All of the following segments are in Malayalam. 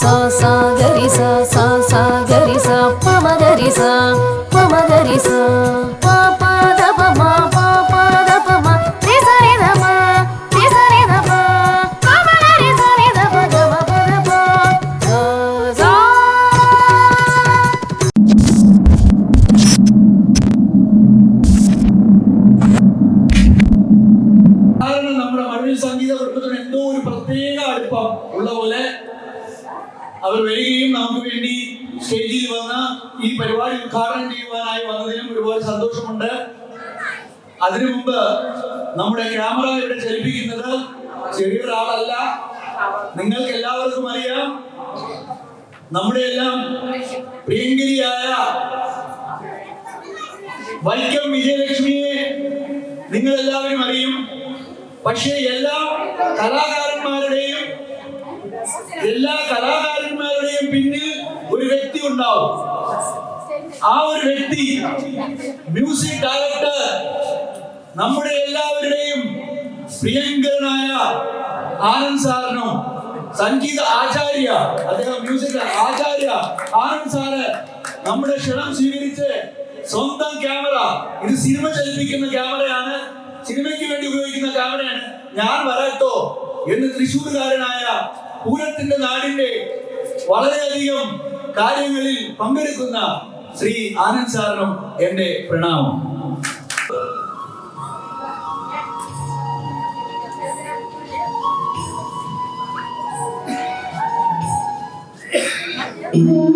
సాగరి సా సాగరి సా పమగరి సా పమగరి సా അതിനു മുമ്പ് നമ്മുടെ ക്യാമറ ഇവിടെ ചലിപ്പിക്കുന്നത് ചെറിയൊരാളല്ല. നിങ്ങൾക്ക് എല്ലാവർക്കും അറിയാം നമ്മുടെ എല്ലാം പ്രിയങ്കരിയായ വൈക്കം വിജയലക്ഷ്മിയെ നിങ്ങൾ എല്ലാവരും അറിയും. പക്ഷേ എല്ലാ കലാകാരന്മാരുടെയും എല്ലാ കലാകാരന്മാരുടെയും പിന്നിൽ ഒരു വ്യക്തി ഉണ്ടാവും. ആ ഒരു വ്യക്തി മ്യൂസിക് ഡയറക്ടർ നമ്മുടെ എല്ലാവരുടെയും പ്രിയങ്കരനായ ആനന്ദ് സാറിനും സംഗീത ആചാര്യ അദ്ദേഹം മ്യൂസിക് ആചാര്യ ആനന്ദ് സാറ് നമ്മുടെ ക്ഷണം സ്വീകരിച്ച് സ്വന്തം ക്യാമറ ഇത് സിനിമ ചലിപ്പിക്കുന്ന ക്യാമറയാണ് സിനിമയ്ക്ക് വേണ്ടി ഉപയോഗിക്കുന്ന ക്യാമറയാണ് ഞാൻ വരാട്ടോ എന്ന് തൃശ്ശൂർകാരനായ പൂരത്തിന്റെ നാടിന്റെ വളരെയധികം കാര്യങ്ങളിൽ പങ്കെടുക്കുന്ന ശ്രീ ആനന്ദ് സാറിനും എന്റെ പ്രണാമം. happy.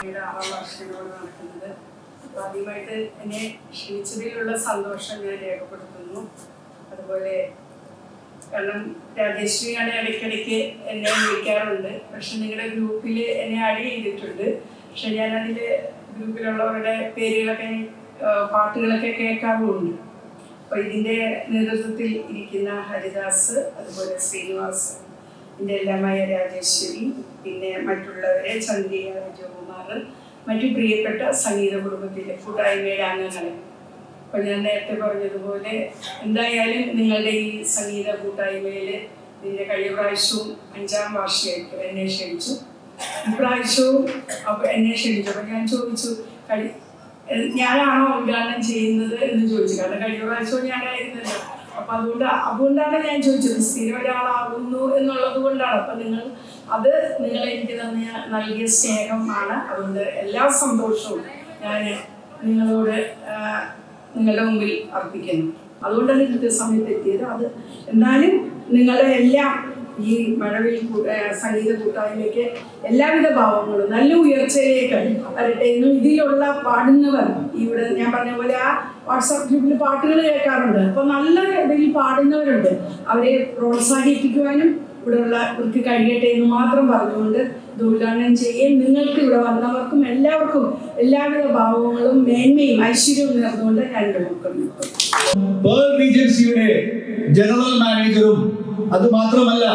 ആറാം ആദ്യമായിട്ട് എന്നെ ക്ഷണിച്ചതിലുള്ള സന്തോഷം ഞാൻ രേഖപ്പെടുത്തുന്നു. അതുപോലെ കാരണം രാജേശ്വരിയാണ് ഇടയ്ക്കിടയ്ക്ക് എന്നെ വിളിക്കാറുണ്ട്. പക്ഷെ നിങ്ങളുടെ ഗ്രൂപ്പിൽ എന്നെ ആഡ് ചെയ്തിട്ടുണ്ട്. പക്ഷെ ഞാനതിൽ ഗ്രൂപ്പിലുള്ളവരുടെ പേരുകളൊക്കെ പാട്ടുകളൊക്കെ കേൾക്കാറുമുണ്ട്. അപ്പോൾ ഇതിന്റെ നേതൃത്വത്തിൽ ഇരിക്കുന്ന ഹരിദാസ് അതുപോലെ ശ്രീനിവാസ് എന്റെ എല്ലാമായ രാജേശ്വരി പിന്നെ മറ്റുള്ളവരെ ചന്ദ്രിക വിജയകുമാർ മറ്റു പ്രിയപ്പെട്ട സംഗീത കുടുംബത്തിലെ കൂട്ടായ്മയുടെ അംഗങ്ങളെ അപ്പൊ ഞാൻ നേരത്തെ പറഞ്ഞതുപോലെ എന്തായാലും നിങ്ങളുടെ ഈ സംഗീത കൂട്ടായ്മയിൽ നിന്റെ കഴിഞ്ഞ പ്രാവശ്യവും അഞ്ചാം വാർഷികമായിട്ട് എന്നെ ക്ഷണിച്ചു. ഇപ്രാവശ്യവും അപ്പൊ എന്നെ ക്ഷണിച്ചു. അപ്പൊ ഞാൻ ചോദിച്ചു ഞാനാണോ ഉദ്ഘാടനം ചെയ്യുന്നത് എന്ന് ചോദിച്ചു. കാരണം കഴിഞ്ഞ പ്രാവശ്യവും ഞാനായിരുന്നല്ലോ. അപ്പൊ അതുകൊണ്ട് അതുകൊണ്ടാണ് ഞാൻ ചോദിച്ചത് സ്ഥിരം ഒരാളാകുന്നു എന്നുള്ളത് കൊണ്ടാണ്. അപ്പൊ നിങ്ങൾ അത് നിങ്ങൾ എനിക്ക് തന്നെ നൽകിയ സ്നേഹമാണ് അതുകൊണ്ട് എല്ലാ സന്തോഷവും ഞാൻ നിങ്ങളോട് നിങ്ങളുടെ മുമ്പിൽ അർപ്പിക്കുന്നു. അതുകൊണ്ടാണ് ഇന്നത്തെ സമയത്ത് എത്തിയത്. അത് എന്നാലും നിങ്ങളുടെ എല്ലാം ഈ മഴവിൽ സംഗീത കൂട്ടായ്മയ്ക്ക് എല്ലാവിധ ഭാവങ്ങളും നല്ല ഉയർച്ചയിലേക്ക് വരട്ടെ എന്നും ഇതിലുള്ള പാടുന്നവർ ഇവിടെ ഞാൻ പറഞ്ഞ പോലെ ആ വാട്സാപ്പ് ഗ്രൂപ്പിൽ പാട്ടുകൾ കേൾക്കാറുണ്ട്. അപ്പൊ നല്ല ഇതിൽ പാടുന്നവരുണ്ട്. അവരെ പ്രോത്സാഹിപ്പിക്കുവാനും ഇവിടെയുള്ള ഇവർക്ക് കഴിയട്ടെ എന്ന് മാത്രം പറഞ്ഞുകൊണ്ട് ഇത് ഉദ്ഘാടനം ചെയ്യുകയും നിങ്ങൾക്ക് ഇവിടെ വന്നവർക്കും എല്ലാവർക്കും എല്ലാവിധ ഭാവങ്ങളും മേന്മയും ഐശ്വര്യവും നേർന്നുകൊണ്ട് ഞാൻ നോക്കുന്നു ജനറൽ മാനേജറും അത് മാത്രമല്ല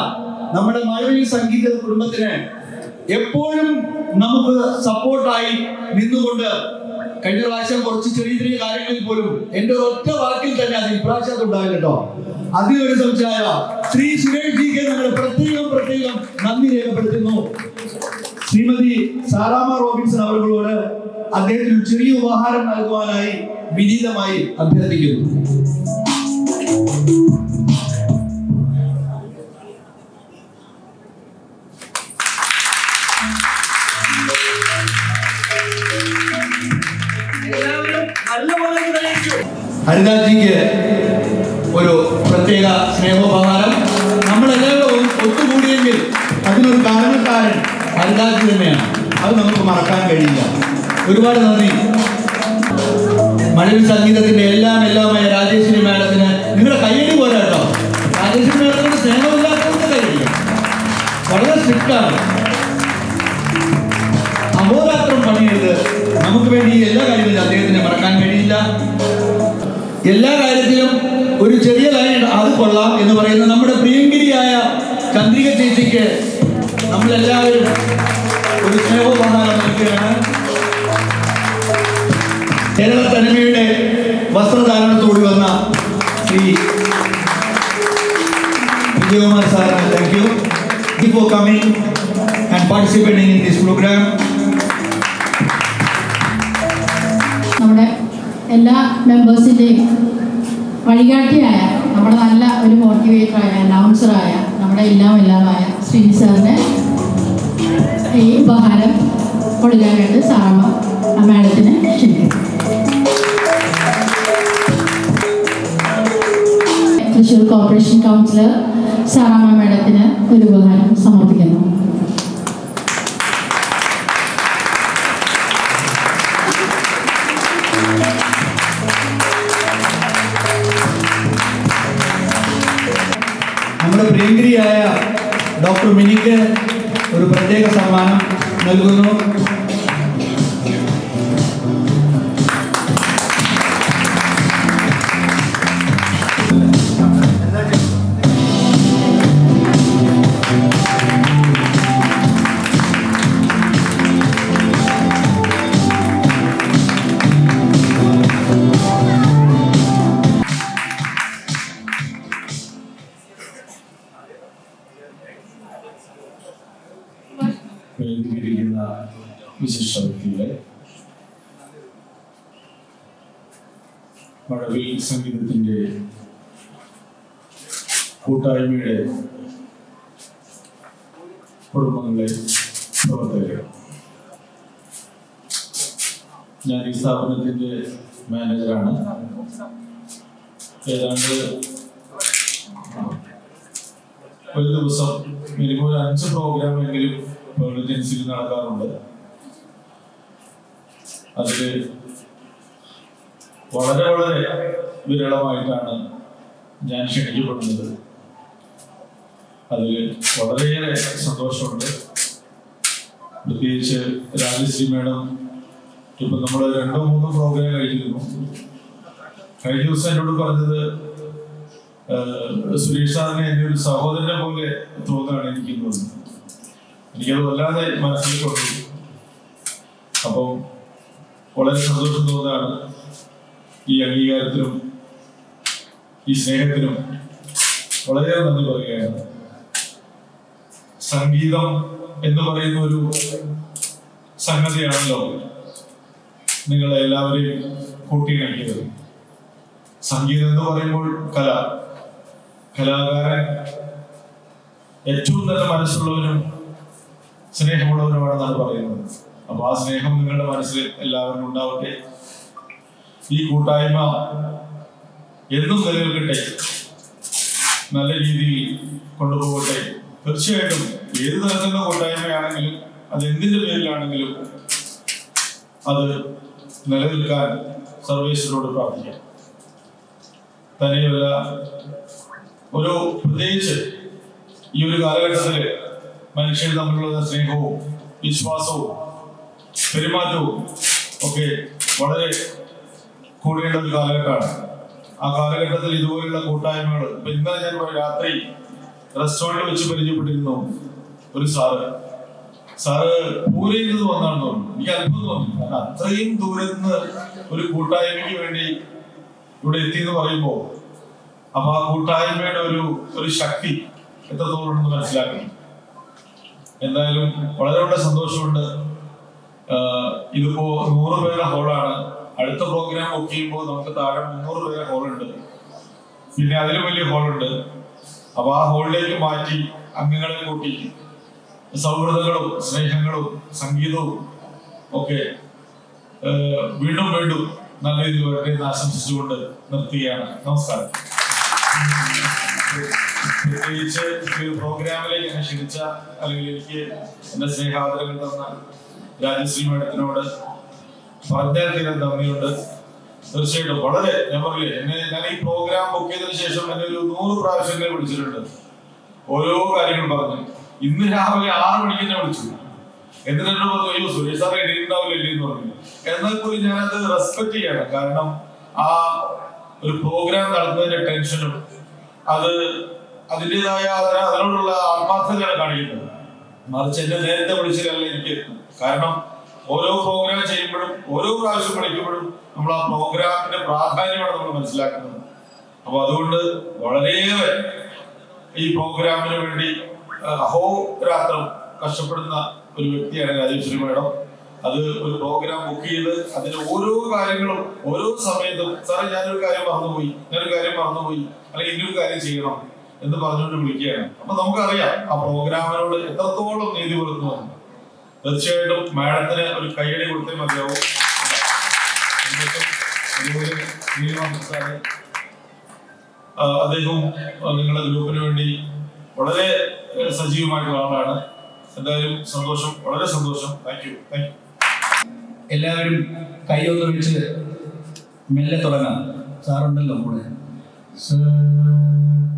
നമ്മുടെ മഴവിൽ സംഗീത കുടുംബത്തിന് എപ്പോഴും നമുക്ക് സപ്പോർട്ടായി നിന്നുകൊണ്ട് കഴിഞ്ഞ പ്രാവശ്യം കുറച്ച് ചെറിയ ചെറിയ കാര്യങ്ങളിൽ പോലും എന്റെ ഒറ്റ വാക്കിൽ തന്നെ അത് ഇപ്രാവശ്യം ഉണ്ടാകും കേട്ടോ. ഒരു സംശയ ശ്രീ സുരേഷ് ജിക്ക് നമ്മൾ പ്രത്യേകം പ്രത്യേകം നന്ദി രേഖപ്പെടുത്തുന്നു. ശ്രീമതി സാറാമ റോബിൻസൺ അവരുകളോട് അദ്ദേഹത്തിന് ചെറിയ ഉപഹാരം നൽകുവാനായി വിനീതമായി അഭ്യർത്ഥിക്കുന്നു. ഹരിദാസിക്ക് ഒരു പ്രത്യേക സ്നേഹോപഹാരം. നമ്മളെല്ലാവരും ഒത്തുകൂടിയെങ്കിൽ അതിനൊരു കാരണക്കാരൻ ഹരിതാജി തന്നെയാണ്. അത് നമുക്ക് മറക്കാൻ കഴിയില്ല. ഒരുപാട് നന്ദി. മഴവിൽ സംഗീതത്തിന്റെ എല്ലാം എല്ലാമായ രാജേശ്വരി മാഡത്തിന് നിങ്ങളുടെ കയ്യടി പോരാ കേട്ടോ. രാജേശ്വരി മാഡത്തിന്റെ സ്നേഹമില്ലാത്തതിന്റെ കയ്യടി വളരെ സ്ട്രിക്റ്റാണ് അഹോരാത്രം പണിയെടുത്ത് നമുക്ക് വേണ്ടി എല്ലാ കാര്യങ്ങളും അദ്ദേഹത്തിനെ മറക്കാൻ കഴിയില്ല. എല്ലാ കാര്യത്തിലും ഒരു ചെറിയ ലൈൻ അത് കൊള്ളാം എന്ന് പറയുന്ന നമ്മുടെ പ്രിയങ്കരിയായ ചന്ദ്രിക ചേച്ചിക്ക് നമ്മളെല്ലാവരും ഒരു സ്നേഹോപഹാരം നൽകുകയാണ്. കേരള തനിമയുടെ വസ്ത്രധാരണത്തോട് വന്ന ശ്രീ വിജയകുമാർ സാറിന് താങ്ക് യു ഇപ്പോ കമ്മിങ് ആൻഡ് പാർട്ടിസിപ്പേറ്റിംഗ് ഇൻ എല്ലാ മെമ്പേഴ്സിന്റെയും വഴികാട്ടിയായ നമ്മുടെ നല്ല ഒരു മോട്ടിവേറ്ററായ അനൗൺസറായ നമ്മുടെ എല്ലാം എല്ലാമായ ശ്രീ സാറിന് ഈ ഉപഹാരം കൊടുക്കാനായിട്ട് ആ മാഡത്തിനെ ക്ഷണിക്കും തൃശ്ശൂർ കോർപ്പറേഷൻ കൗൺസിലർ സാറാമ്മ മാഡത്തിന് ഒരു ഉപഹാരം സമർപ്പിക്കുന്നു. ഡോക്ടർ മിനിക്ക് ഒരു പ്രത്യേക സമ്മാനം നൽകുന്നു. മഴവിൽ സംഗീതത്തിന്റെ കൂട്ടായ്മയുടെ കുടുംബങ്ങളെ പ്രവർത്തകർ ഞാൻ ഈ സ്ഥാപനത്തിന്റെ മാനേജറാണ്. ഏതാണ്ട് ഒരു ദിവസം മിനിമം ഒരു അഞ്ച് പ്രോഗ്രാം എങ്കിലും ഏജൻസിയിൽ നടക്കാറുണ്ട്. അതിൽ വളരെ വളരെ വിരളമായിട്ടാണ് ഞാൻ ക്ഷണിക്കപ്പെടുന്നത്. അതിൽ വളരെയേറെ സന്തോഷമുണ്ട്. പ്രത്യേകിച്ച് രാജശ്രീ മേഡം ഇപ്പൊ നമ്മൾ രണ്ടോ മൂന്നോ പ്രോഗ്രാം കഴിഞ്ഞിരുന്നു. കഴിഞ്ഞ ദിവസം എന്നോട് പറഞ്ഞത് സുരേഷ് സാറിനെ എന്റെ ഒരു സഹോദരനെ പോലെ തോന്നാണ് എനിക്ക് തോന്നുന്നത്. എനിക്കത് വല്ലാതെ മനസ്സിൽ കൊണ്ടു അപ്പം വളരെ സന്തോഷം തോന്നുകയാണ് ഈ അംഗീകാരത്തിനും ഈ സ്നേഹത്തിനും വളരെ നന്ദി പറയുകയാണ്. സംഗീതം എന്ന് പറയുന്ന ഒരു സംഗതിയാണല്ലോ നിങ്ങളെ എല്ലാവരെയും കൂട്ടിയിണക്കിയത് സംഗീതം എന്ന് പറയുമ്പോൾ കല. കലാകാരൻ ഏറ്റവും നല്ല മനസ്സുള്ളവനും സ്നേഹമുള്ളവരുമാണെന്നാണ് പറയുന്നത്. അപ്പൊ ആ സ്നേഹം നിങ്ങളുടെ മനസ്സിൽ എല്ലാവരും ഉണ്ടാവട്ടെ. ഈ കൂട്ടായ്മ എന്നും നിലനിൽക്കട്ടെ. നല്ല രീതിയിൽ കൊണ്ടുപോകട്ടെ. തീർച്ചയായിട്ടും ഏത് തരത്തിലുള്ള കൂട്ടായ്മയാണെങ്കിലും അത് എന്തിന്റെ പേരിലാണെങ്കിലും അത് നിലനിൽക്കാൻ സർവേശ്വരോട് പ്രാർത്ഥിക്കാം. തന്നെയല്ല ഒരു പ്രത്യേകിച്ച് ഈ ഒരു കാലഘട്ടത്തിൽ മനുഷ്യർ തമ്മിലുള്ള സ്നേഹവും വിശ്വാസവും പെരുമാറ്റവും ഒക്കെ വളരെ കൂടേണ്ട ഒരു കാലഘട്ടമാണ്. ആ കാലഘട്ടത്തിൽ ഇതുപോലുള്ള കൂട്ടായ്മകൾ ഇപ്പൊ ഇന്നലെ ഞാൻ രാത്രി റെസ്റ്റോറന്റ് വെച്ച് പരിചയപ്പെട്ടിരുന്നു ഒരു സാറ്. സാറ് പൂരയിൽ നിന്ന് വന്നാണെന്ന് തോന്നുന്നു. എനിക്ക് അത്ഭുതം തോന്നി. കാരണം അത്രയും ദൂരത്ത് നിന്ന് ഒരു കൂട്ടായ്മയ്ക്ക് വേണ്ടി ഇവിടെ എത്തി എന്ന് പറയുമ്പോൾ അപ്പൊ ആ കൂട്ടായ്മയുടെ ഒരു ഒരു ശക്തി എത്രത്തോളം മനസ്സിലാക്കണം എന്തായാലും വളരെ വളരെ സന്തോഷമുണ്ട്. ഇതിപ്പോ നൂറ് പേരുടെ ഹോളാണ് അടുത്ത പ്രോഗ്രാം ബുക്ക് ചെയ്യുമ്പോൾ നമുക്ക് താഴെ മുന്നൂറ് പേരുടെ ഹോളുണ്ട് പിന്നെ അതിലും വലിയ ഹോളുണ്ട് അപ്പൊ ആ ഹോളിലേക്ക് മാറ്റി അംഗങ്ങളെ കൂട്ടി. സൗഹൃദങ്ങളും സ്നേഹങ്ങളും സംഗീതവും ഒക്കെ വീണ്ടും വീണ്ടും നല്ല രീതിയിൽ വരട്ടെ എന്ന് ആശംസിച്ചുകൊണ്ട് നിർത്തുകയാണ്. നമസ്കാരം. പ്രത്യേകിച്ച് ഈ പ്രോഗ്രാമിലേക്ക് എന്നെ ക്ഷണിച്ച അല്ലെങ്കിൽ എനിക്ക് എന്റെ സ്നേഹാദരങ്ങൾ തന്ന രാജശ്രീ മേഡത്തിനോട് തമ്മിലുണ്ട് നന്ദിയുണ്ട്. തീർച്ചയായിട്ടും വളരെ ഞാൻ എന്നെ ഞാൻ ഈ പ്രോഗ്രാം ബുക്ക് ചെയ്തതിനു ശേഷം എന്നെ ഒരു നൂറ് പ്രാവശ്യം എന്നെ വിളിച്ചിട്ടുണ്ട്. ഓരോ കാര്യങ്ങൾ പറഞ്ഞു. ഇന്ന് രാവിലെ ആറ് മണിക്ക് എന്നെ വിളിച്ചു. എന്നിട്ട് എന്നോട് പറഞ്ഞു അയ്യോ സുരേഷ് സാർ എണീണ്ടാവില്ലേ എന്ന് പറഞ്ഞു. എന്നാൽ പോലും ഞാനത് റെസ്പെക്ട് ചെയ്യണം. കാരണം ആ ഒരു പ്രോഗ്രാം നടത്തുന്നതിന്റെ ടെൻഷനും അത് അതിന്റെതായ അതിനോടുള്ള ആത്മാർത്ഥതയാണ് കാണിക്കുന്നത്. മറിച്ച് എന്നെ നേരത്തെ വിളിച്ചില്ലല്ല എനിക്ക്. കാരണം ഓരോ പ്രോഗ്രാം ചെയ്യുമ്പോഴും ഓരോ പ്രാവശ്യം പഠിക്കുമ്പോഴും നമ്മൾ ആ പ്രോഗ്രാമിന്റെ പ്രാധാന്യമാണ് നമ്മൾ മനസ്സിലാക്കുന്നത്. അപ്പൊ അതുകൊണ്ട് വളരെയേറെ ഈ പ്രോഗ്രാമിന് വേണ്ടി അഹോ അഹോരാത്രം കഷ്ടപ്പെടുന്ന ഒരു വ്യക്തിയാണ് രാജേശ്വരി മേഡം. അത് ഒരു പ്രോഗ്രാം ബുക്ക് ചെയ്ത് അതിന്റെ ഓരോ കാര്യങ്ങളും ഓരോ സമയത്തും സാറേ ഞാനൊരു കാര്യം മറന്നുപോയി ഞാനൊരു കാര്യം മറന്നുപോയി അല്ലെങ്കിൽ ഇന്നൊരു കാര്യം ചെയ്യണം എന്ന് പറഞ്ഞുകൊണ്ട് വിളിക്കുകയാണ്. അപ്പൊ നമുക്കറിയാം ആ പ്രോഗ്രാമിനോട് എത്രത്തോളം നീതി പുലർത്തുന്നു എന്ന്. തീർച്ചയായിട്ടും മാഡത്തിന് ഒരു കൈയടി കൊടുത്തേ മതിയാവും. അദ്ദേഹവും നിങ്ങളുടെ ഗ്രൂപ്പിന് വേണ്ടി വളരെ സജീവമായിട്ടുള്ള ആളാണ്. എന്തായാലും സന്തോഷം വളരെ സന്തോഷം. താങ്ക് യു താങ്ക് യു എല്ലാവരും കൈയൊന്ന് വെച്ച് മെല്ലെ തുടങ്ങാം. സാറുണ്ടല്ലോ കൂടെ.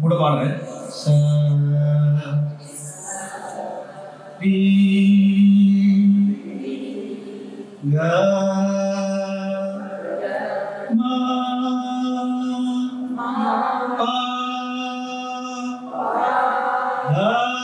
കൂടെ പാടേ be Love. Love.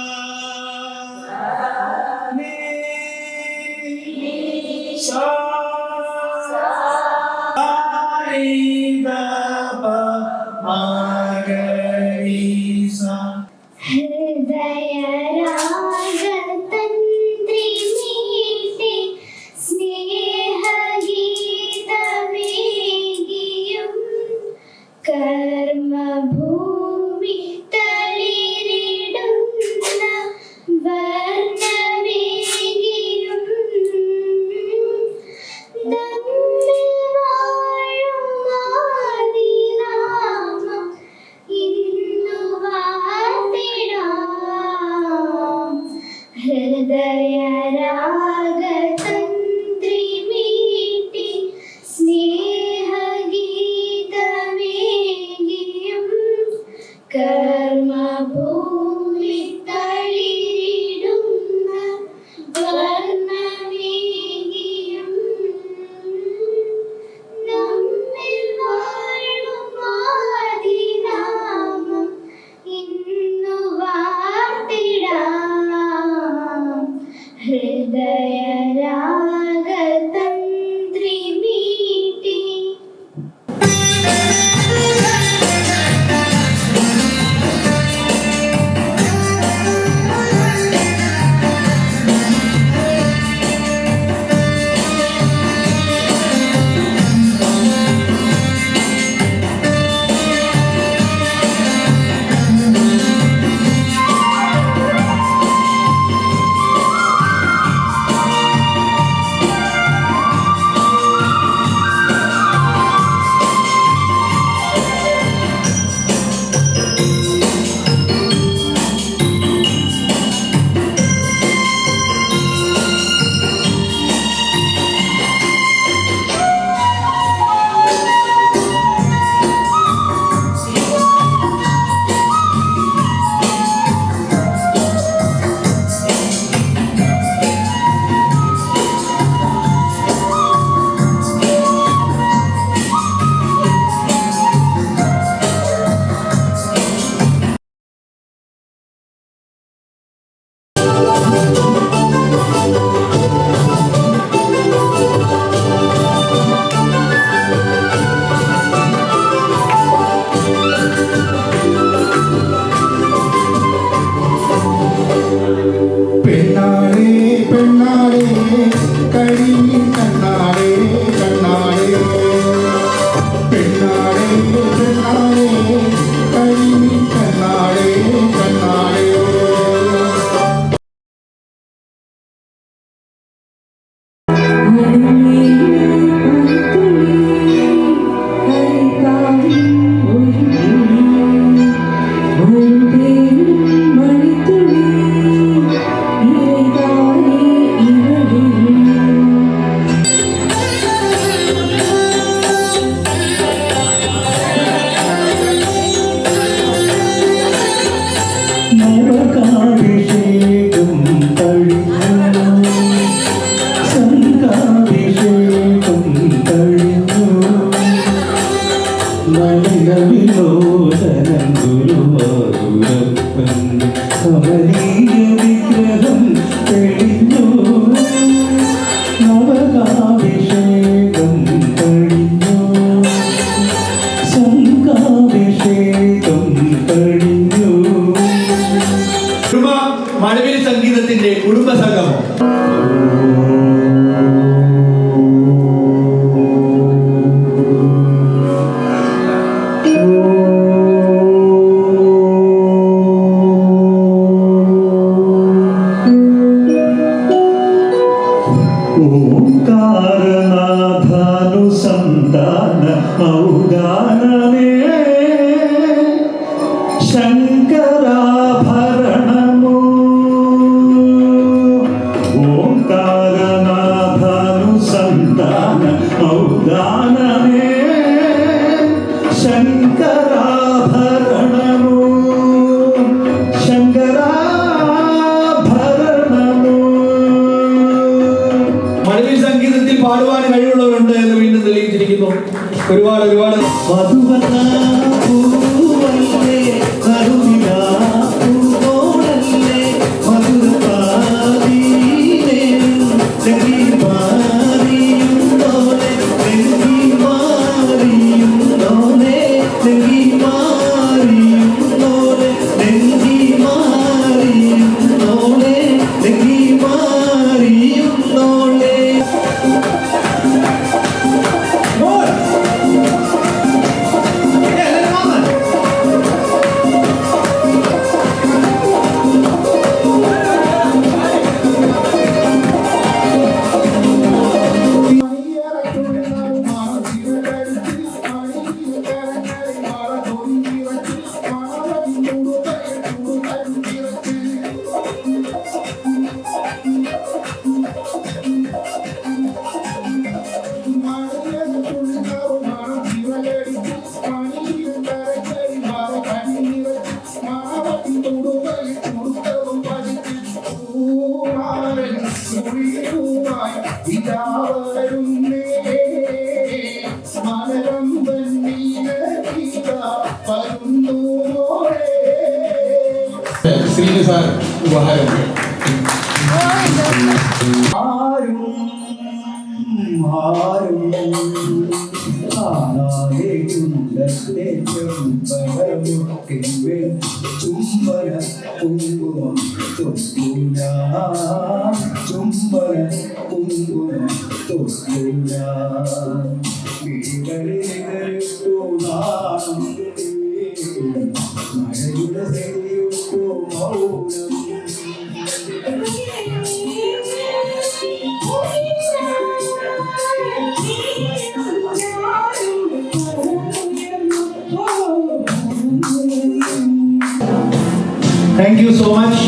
Thank you so much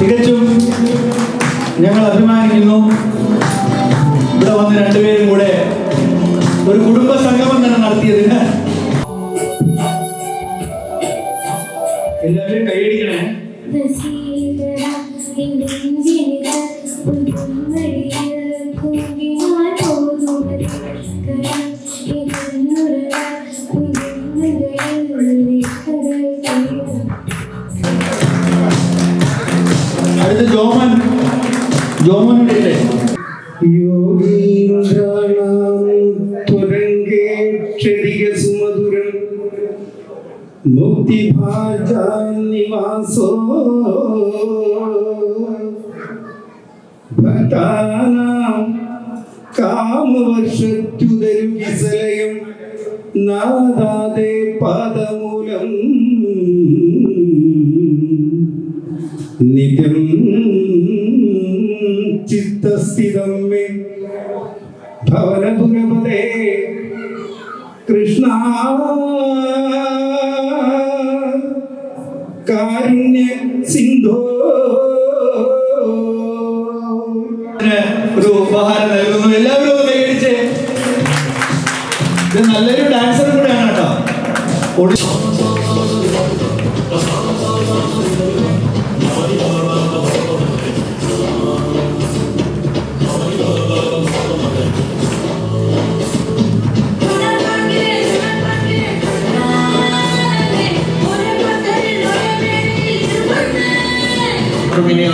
തികച്ചും ഞങ്ങൾ അഭിമാനിക്കുന്നു. ഇവിടെ വന്ന് രണ്ടുപേരും കൂടെ ഒരു കുടുംബ സംഗമം തന്നെ നടത്തിയതിന് അടുത്ത് ജോമൻ ജോമനുടെ ഇല്ലേ സുമധുരം നിത്യം ചിത്തസ്ഥിതം മേ ഭവനപുരപദേ കൃഷ്ണ. കാരുണ്യ സിന്ധോ. ഒരു ഉപഹാരം നൽകുന്നു. എല്ലാവരും ഒന്ന് കൈയടിച്ചേ ഇത് നല്ലൊരു ഡാൻസർ കൂടെയാണ് കേട്ടോ.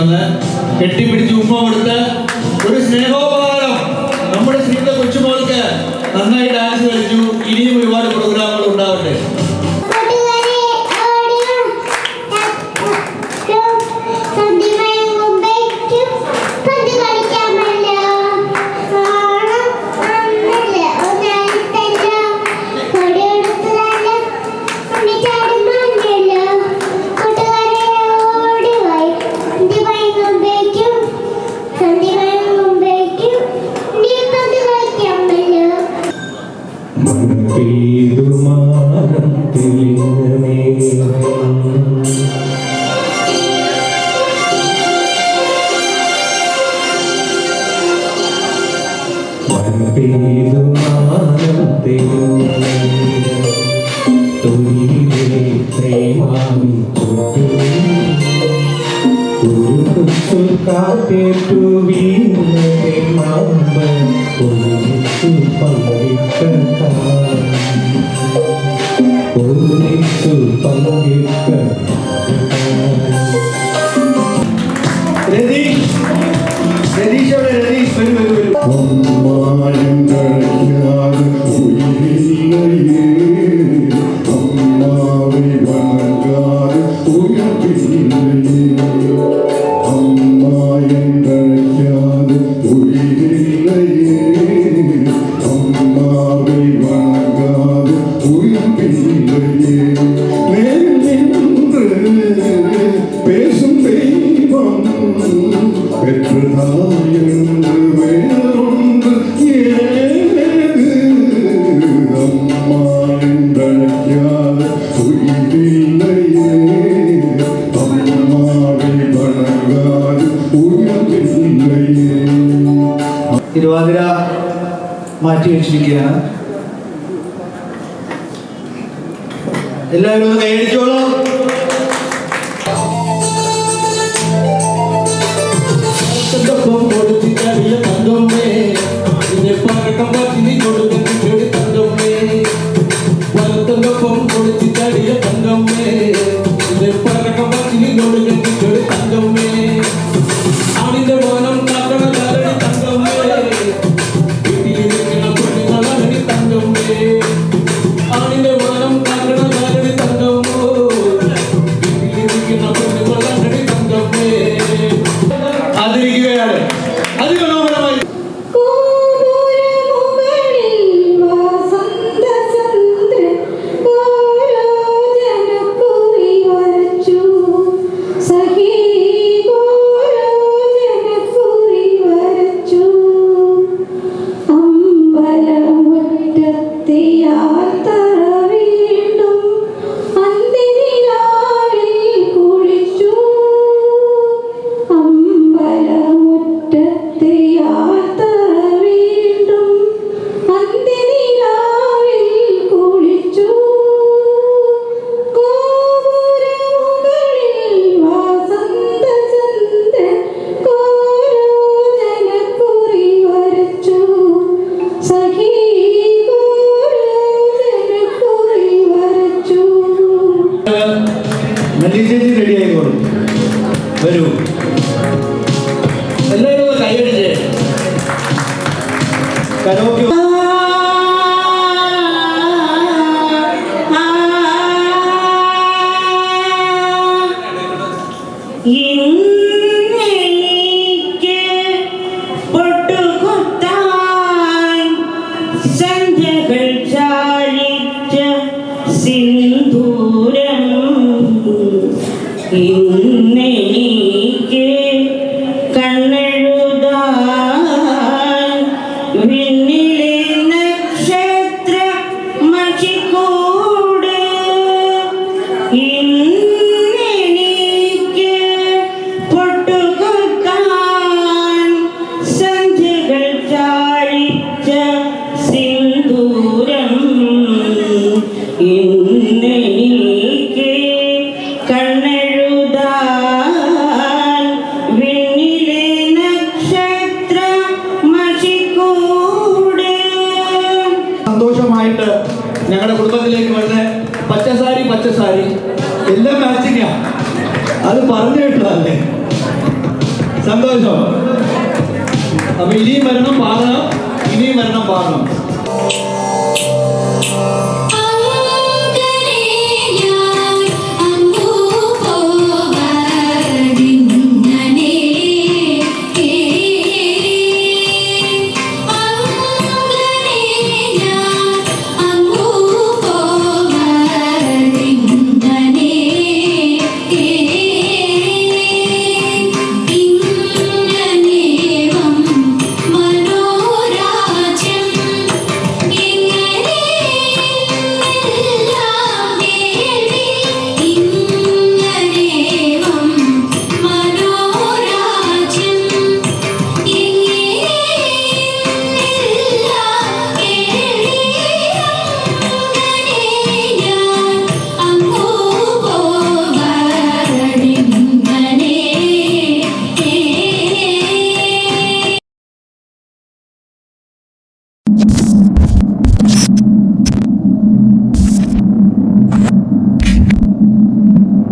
ഒടി- കെട്ടിപ്പിടിച്ച് ഉമ്മ കൊടുത്ത് ഒരു സ്നേഹോപകാരം നമ്മുടെ സ്ത്രീയുടെ കൊച്ചുമോൾക്ക് നന്നായി ഡാൻസ് കളിച്ചു. ഇനിയും ഒരുപാട് Amém. തിരുവാതിര മാറ്റി വെച്ചിരിക്കുകയാണ്. എല്ലാവരും ഒന്ന് കൈയടിച്ചോളൂ. കൊടുത്തിട്ടറിയ തങ്കൊമ്പേ പാകട്ടം പറ്റി കൊടുക്കുന്ന കൈയിലേക്ക് വരൂ. എല്ലാവരും കൈയടിച്ച് കരോക്കി.